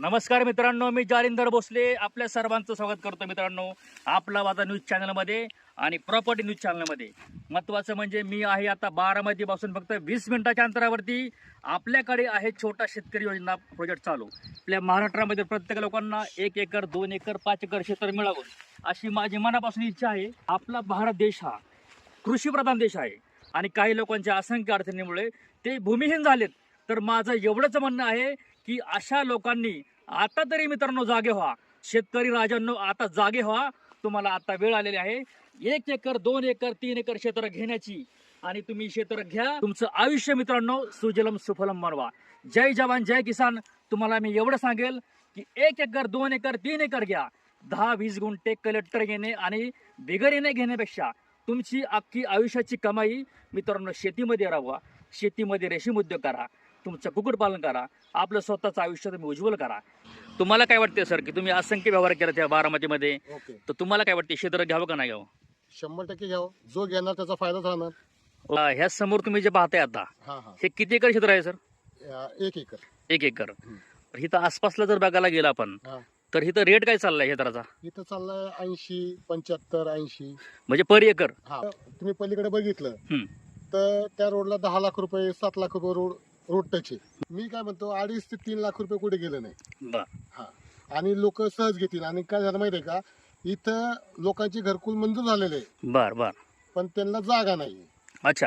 नमस्कार मित्रांनो मी जालिंदर भोसले. आपल्या सर्वांचं स्वागत करतो मित्रांनो. आपला माझा न्यूज चॅनलमध्ये आणि प्रॉपर्टी न्यूज चॅनलमध्ये. महत्त्वाचं म्हणजे मी आहे आता बारामतीपासून फक्त वीस मिनिटाच्या अंतरावरती. आपल्याकडे आहे छोटा शेतकरी योजना प्रोजेक्ट चालू. आपल्या महाराष्ट्रामध्ये प्रत्येक लोकांना एक एकर दोन एकर पाच एकर क्षेत्र मिळावं अशी माझी मनापासून इच्छा आहे. आपला भारत देश हा कृषीप्रधान देश आहे. आणि काही लोकांच्या असंख्य अडचणीमुळे ते भूमिहीन झालेत. तर माझं एवढंच म्हणणं आहे की अशा लोकांनी आता तरी मित्रांनो जागे व्हा. शेतकरी राजांनो आता जागे व्हा. तुम्हाला आता वेळ आलेली आहे. एक एकर दोन एकर तीन एकर क्षेत्र घेण्याची. आणि तुम्ही क्षेत्र घ्या. तुमचं आयुष्य मित्रांनो सुजलम सुफलम बनवा. जय जवान जय किसान. तुम्हाला मी एवढं सांगेल की एक एकर दोन एकर तीन एकर घ्या. दहा वीस गुंठे कलेक्टर घेणे आणि बिगर येणे घेण्यापेक्षा तुमची अख्खी आयुष्याची कमाई मित्रांनो शेतीमध्ये राहावा शेतीमध्ये रेशीम उद्योग करा. तुमचं कुक्कुटपालन करा आपलं स्वतःचं आयुष्य तुम्ही उज्ज्वल करा. तुम्हाला काय वाटते सर की तुम्ही असंख्य व्यवहार केला त्या बारामतीमध्ये? ओके. तर तुम्हाला काय वाटते क्षेत्र घ्यावं का नाही घ्यावं? शंभर टक्के घ्यावं. जो घेणार त्याचा फायदाच राहणार. अं, ह्या समोर तुम्ही जे पाहताय आता हा हा. हे किती एकर क्षेत्र आहे सर? एक एकर. एक एकर. तर इथं आसपासला जर बघायला गेला आपण हा. तर इथं रेट काय चाललाय क्षेत्राचा इथं चाललंय ऐंशी पंच्याहत्तर ऐंशी. म्हणजे पर एकर. हा. तुम्ही पलीकडे बघितलं. तर त्या रोडला दहा लाख रुपये सात लाख रुपये रोड रोड मी काय म्हणतो अडीच ते तीन लाख रुपये कुठे गेले नाही. बर. हा. आणि लोक सहज घेतील. आणि काय झालं माहितीये का इथं लोकांची घरकुल मंजूर झालेले आहे. बर बर. पण त्यांना जागा नाही अच्छा.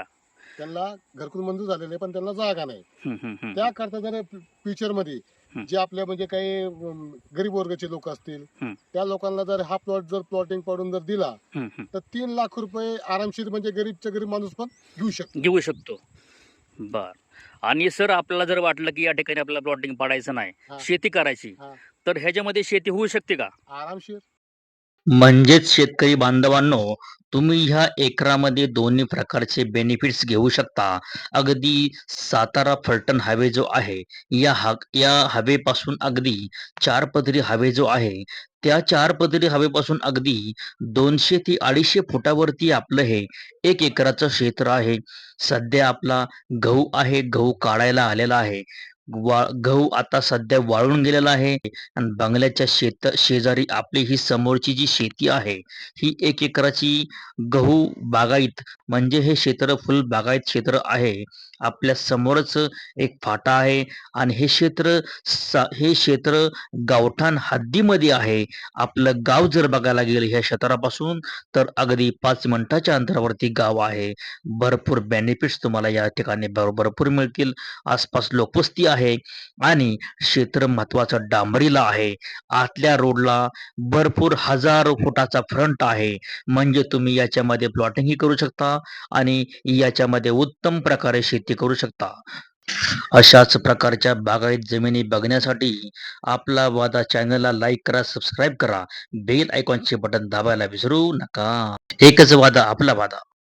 त्यांना घरकुल मंजूर झालेले आहे, पण त्यांना जागा नाही. हम्म, हम्म, हम्म. त्याकरता जर फ्युचरमध्ये. जे आपल्या म्हणजे काही अम, गरीब वर्गाचे लोक असतील. त्या लोकांना जर हा प्लॉट जर प्लॉटिंग पाडून जर दिला हम्म, हम्म. तर तीन लाख रुपये आरामशीर म्हणजे गरीबच्या गरीब माणूस पण घेऊ शकतो. घेऊ शकतो. बर आणि सर आपल्याला जर वाटलं की या ठिकाणी आपल्याला प्लॉटिंग पाडायचं नाही हा. शेती करायची हा. तर ह्याच्यामध्ये शेती होऊ शकते का आरामशीर म्हणजेच शेतकरी बांधवांनो तुम्ही ह्या एकरामध्ये दोन्ही प्रकारचे बेनिफिट्स घेऊ शकता अगदी सातारा फलटण हायवे जो आहे या हा या हवेपासून अगदी चार पदरी हवे जो आहे त्या चार पदरी हवेपासून अगदी दोनशे ते अडीचशे फुटावरती आपलं हे एक एकराचं क्षेत्र आहे. सध्या आपला गहू आहे गहू काढायला आलेला आहे. वा गहू आता सध्या वाळून गेलेला आहे आणि बंगल्याच्या शेत शेजारी आपली ही समोरची जी शेती आहे ही एक एकराची गहू बागायत म्हणजे हे क्षेत्र फुल बागायत क्षेत्र आहे. आपल्या समोरच एक फाटा आहे आणि हे क्षेत्र हे क्षेत्र गावठाण हद्दीमध्ये आहे. आपलं गाव जर बघायला गेलं ह्या क्षेत्रापासून तर अगदी पाच मिनिटाच्या अंतरावरती गाव आहे. भरपूर बेनिफिट्स तुम्हाला या ठिकाणी भरपूर मिळतील. आसपास लोकवस्ती आहे आणि क्षेत्र महत्वाचं डांबरीला आहे. आतल्या रोडला भरपूर हजारो फुटाचा फ्रंट आहे. म्हणजे तुम्ही याच्यामध्ये प्लॉटिंगही करू शकता आणि याच्यामध्ये उत्तम प्रकारे शेती करू शकता. अशाच प्रकारच्या बागायत जमिनी बघण्यासाठी आपला वादा चॅनलला लाईक करा सबस्क्राईब करा. बेल आयकॉनचे बटन दाबायला विसरू नका. एकच वादा आपला वादा.